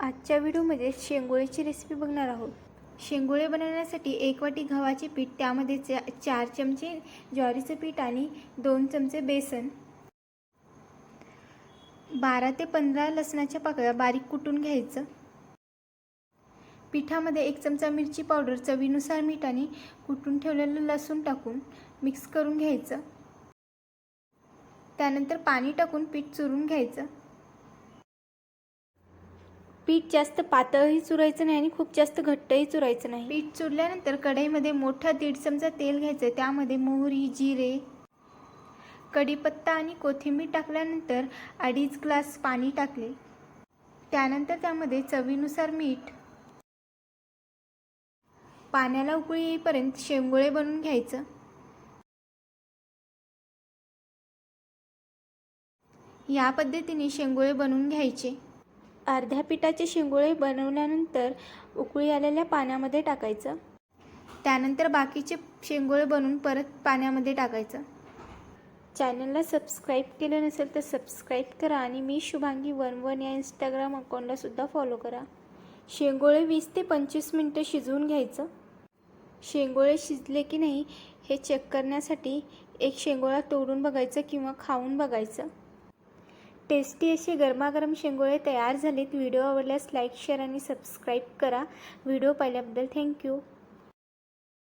आजच्या व्हिडिओमध्ये शेंगोळेची रेसिपी बघणार आहोत. शेंगोळे बनवण्यासाठी एक वाटी गव्हाचे पीठ त्यामध्ये चा चार चमचे ज्वारीचं पीठ आणि दोन चमचे बेसन. बारा ते पंधरा लसणाच्या पाकळ्या बारीक कुटून घ्यायचं. पिठामध्ये एक चमचा मिरची पावडर चवीनुसार मीठ आणि कुटून ठेवलेलं लसूण टाकून मिक्स करून घ्यायचं. त्यानंतर पाणी टाकून पीठ चुरून घ्यायचं. पीठ जास्त पातळही चुरायचं नाही आणि खूप जास्त घट्टही चुरायचं नाही. पीठ चुरल्यानंतर कढईमध्ये मोठा दीड चमचा तेल घ्यायचं. त्यामध्ये मोहरी जिरे कढीपत्ता आणि कोथिंबीर टाकल्यानंतर अडीच ग्लास पाणी टाकले. त्यानंतर त्यामध्ये चवीनुसार मीठ पाण्याला उकळी येईपर्यंत शेंगोळे बनवून घ्यायचं. या पद्धतीने शेंगोळे बनवून घ्यायचे. अर्ध्या पिठाचे शेंगोळे बनवल्यानंतर उकळी आलेल्या पाण्यामध्ये टाकायचं. त्यानंतर बाकीचे शेंगोळे बनवून परत पाण्यामध्ये टाकायचं. चॅनलला सबस्क्राईब केलं नसेल तर सबस्क्राईब करा आणि मी शुभांगी वन वन या इंस्टाग्राम अकाउंटलासुद्धा फॉलो करा. शेंगोळे वीस ते पंचवीस मिनटं शिजवून घ्यायचं. शेंगोळे शिजले की नाही हे चेक करण्यासाठी एक शेंगोळा तोडून बघायचं किंवा खाऊन बघायचं. टेस्टी असे गरमागरम शेंगोळे तयार झालेत. व्हिडिओ आवडल्यास लाईक शेअर आणि सबस्क्राईब करा. व्हिडिओ पाहिल्याबद्दल थँक्यू.